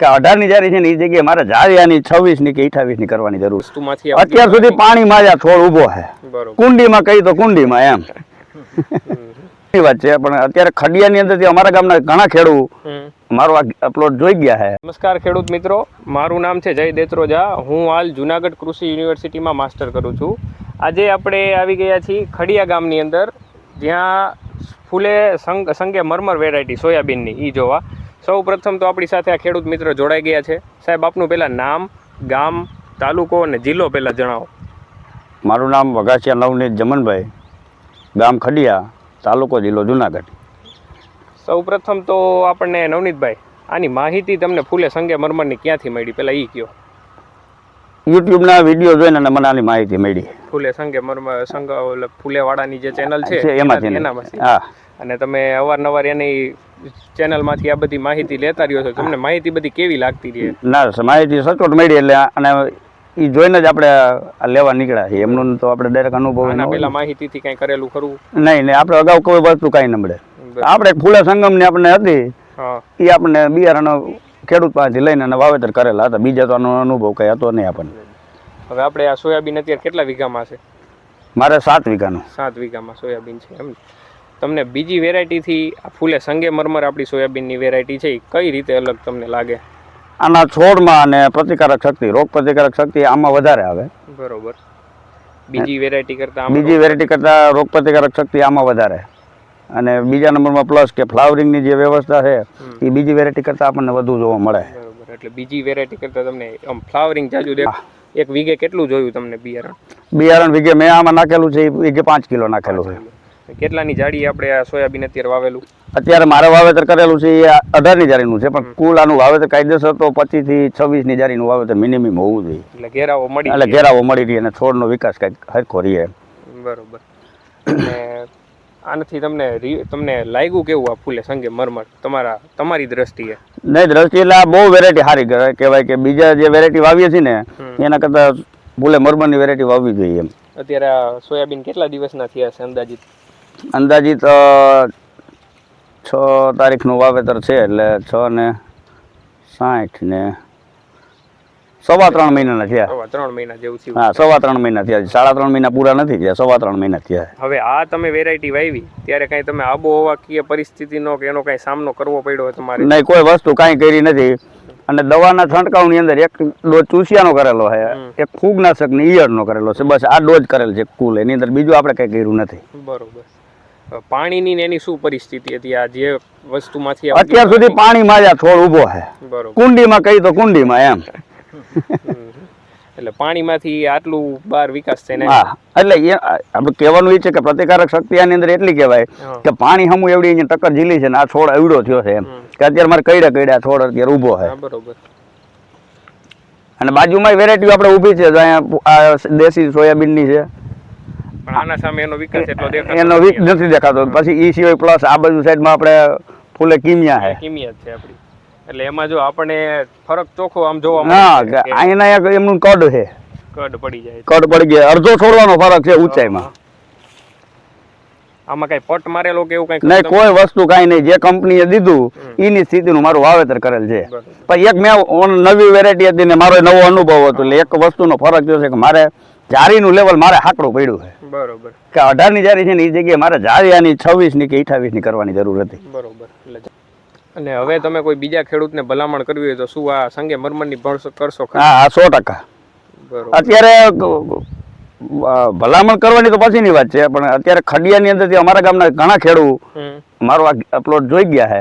કે અઢાર જારી છે ને એ જગ્યાએ મારે જારિયાની છવ્વીસની કે અઠાવીસની કરવાની જરૂર છે. અત્યાર સુધી પાણીમાં જ આ છોડ ઊભો છે. કુંડીમાં કહી તો કુંડીમાં એમ. વાત છે પણ અત્યારે ખડિયાની અંદરથી અમારા ગામના ઘણા ખેડૂત મારો આ પ્લોટ જોઈ ગયા છે. નમસ્કાર ખેડૂત મિત્રો મારું નામ છે જય દેત્રોજા. હું હાલ જુનાગઢ કૃષિ યુનિવર્સિટીમાં માસ્ટર કરું છું. આજે આપણે આવી ગયા છીએ ખડિયા ગામની અંદર. જ્યાં ફૂલે સંગ સંગે મરમર વેરાયટી સોયાબીનની એ જોવા. સૌ પ્રથમ તો આપણી સાથે આ ખેડૂત મિત્ર જોડાઈ ગયા છે. સાહેબ આપનું પહેલાં નામ ગામ તાલુકો અને જિલ્લો પહેલાં જણાવો. મારું નામ વઘાસિયા નવનીત જમનભાઈ ગામ ખડિયા તાલુકો જિલ્લો જુનાગઢ. સૌ પ્રથમ તો આપણને નવનીતભાઈ આની માહિતી તમને ફૂલે સંગે મરમરની ક્યાંથી મળી? પહેલાં એ કયો. યુટ્યુબના વીડિયો જોઈને અને મને આની માહિતી મળી. ફૂલે સંગે મરમર સંગ ફૂલેવાળાની જે ચેનલ છે છે એમાંથી એનામાંથી. હા. અને તમે અવારનવાર એની ચેનલમાંથી આ બધી માહિતી લેતા રહ્યો છો. તમને માહિતી બધી કેવી લાગતી રહી? ના માહિતી સચોટ મળી એટલે અને એ જોઈને જ આપણે લેવા નીકળ્યા છીએ. એમનું તો આપણે ડાયરેક્ટ અનુભવ. પેલા માહિતીથી કઈ કરેલું ખરું? નહીં નહીં આપણે અગાઉ કોઈ વસ્તુ કાંઈ ન મળે. આપણે ફૂલે સંગમની આપણે હતી. એ આપણને બિયારણ ખેડૂત પાસેથી લઈને અને વાવેતર કરેલા હતા. બીજા તો આનો અનુભવ કંઈ હતો નહીં આપણને. હવે આપણે આ સોયાબીન અત્યારે કેટલા વીઘામાં છે? મારે સાત વીઘાનું. સાત વીઘામાં સોયાબીન છે એમ. તમને બીજી વેરાયટીથી આ ફૂલે સંગે મરમર આપણી સોયાબીનની વેરાયટી છે એ કઈ રીતે અલગ તમને લાગે? આના છોડમાં અને પ્રતિકારક શક્તિ રોગ પ્રતિકારક શક્તિ આમાં વધારે આવે. બરોબર. બીજી વેરાયટી કરતાં બીજી વેરાયટી કરતાં રોગ પ્રતિકારક શક્તિ આમાં વધારે. અને બીજા નંબરમાં પ્લસ કે ફ્લાવરિંગની જે વ્યવસ્થા છે એ બીજી વેરાયટી કરતાં આપણને વધુ જોવા મળે. બરોબર. એટલે બીજી વેરાયટી કરતાં તમને આમ ફ્લાવરિંગ જાજુ દેખ એક વીઘે કેટલું જોયું તમને બિયારણ? બિયારણ વીઘે મેં આમાં નાખેલું છે એ વીઘે પાંચ કિલો નાખેલું છે. કેટલાની જાડી આપણે આ સોયાબીન અત્યારે વાવેલું? અત્યારે મારે વાવેતર કરેલું છે એ અઢારની જારીનું છે પણ કુલ આનું વાવેતર કાયદેસર તો પચીસ પચીસથી છવ્વીસની જારીનું વાવેતર મિનિમમ હોવું જોઈએ. એટલે ઘેરાવો મળી એટલે ઘેરાવો મળી રહી અને છોડનો વિકાસ કંઈક હરખો રહીએ બરોબર. અને આનાથી તમને તમને લાગ્યું કેવું આ ફૂલે સંગે મરમર? તમારા તમારી દ્રષ્ટિએ. નહીં દ્રષ્ટિ એટલે આ બહુ વેરાયટી સારી કહેવાય કે બીજા જે વેરાયટી વાવીએ છીએ ને એના કરતાં ભૂલે મરમરની વેરાયટી વાવવી જોઈએ એમ. અત્યારે સોયાબીન કેટલા દિવસના થયા છે અંદાજિત? અંદાજિત છ તારીખનું વાવેતર છે એટલે છ ને સાઠ ને સવા ત્રણ મહિનાના થયા. ત્રણ મહિના જેવું થયું. હા સવા ત્રણ મહિના થયા સાડા ત્રણ મહિના પૂરા નથી થયા સવા ત્રણ મહિના થયા. હવે આ તમે વેરાયટી વાવી ત્યારે કાંઈ તમે આબોહવા કે પરિસ્થિતિનો કે એનો કાંઈ સામનો કરવો પડ્યો તમારે? નહીં કોઈ વસ્તુ કાંઈ કરી નથી. અને દવાના છંટકાવની અંદર એક ડોઝ ચૂસિયાનો કરેલો છે એક ફૂગનાશક ને ઈયળનો કરેલો છે. બસ આ ડોઝ કરેલ છે કુલ એની અંદર બીજું આપણે કંઈ કર્યું નથી. બરોબર. પાણીની ને એની શું પરિસ્થિતિ હતી? આ જે વસ્તુમાંથી અત્યાર સુધી પાણીમાં જ આ છોડ ઊભો છે બરોબર. કુંડીમાં કહી તો કુંડીમાં એમ. એટલે પાણીમાંથી આટલું બાર વિકાસ થઈને હા એટલે એ આપણે કહેવાનું એ છે કે પ્રતિકારક શક્તિ આની અંદર એટલી કહેવાય કે પાણી હમું એવડી અહીંયા ટક્કર ઝીલી છે ને આ છોડ એવડો થયો છે એમ. કે અત્યારે મારે કઈડા કઈડા છોડ અત્યારે ઊભો છે બરોબર. અને બાજુમાં વેરાયટીઓ આપણે ઊભી છે. દેશી સોયાબીનની છે પણ આના સામે એનો વિકાસ એટલો દેખાતો એનો વીક નથી દેખાતો. પછી ઈ સિવાય પ્લસ આ બાજુ સાઈડમાં આપણે ફૂલે કિમિયા છે. કિમિયા છે આપણી. એટલે એમાં જો આપણને ફરક ચોખ્ખો આમ જોવા મળે હા અહીંના એક એમનું કડ છે. કડ પડી જાય કડ પડી ગયા અડધો છોડવાનો ફરક છે ઊંચાઈમાં. આમાં કઈ પટ મારેલો કે એવું કઈ નહીં કોઈ વસ્તુ કઈ નહીં. જે કંપનીએ દીધું એની સ્થિતિનું મારું વાવેતર કરેલ છે. પણ એક મેં નવી વેરાયટી હતી ને મારો નવો અનુભવ હતો. એટલે એક વસ્તુનો ફરક થયો છે કે મારે જારીનું લેવલ મારે હાકડું પડ્યું છે. બરોબર. કે અઢારની જારી છે ને એ જગ્યાએ મારે જારિયાની છવ્વીસની કે અઠાવીસની કરવાની જરૂર હતી. બરોબર એટલે અને હવે તમે કોઈ બીજા ખેડૂતને ભલામણ કરવી હોય તો શું આ સંગે મરમરની ભણશો કરશો હા હા સો ટકા. અત્યારે ભલામણ કરવાની તો પછીની વાત છે પણ અત્યારે ખડિયાની અંદરથી અમારા ગામના ઘણા ખેડૂત. મારો આ પ્લોટ જોઈ ગયા છે.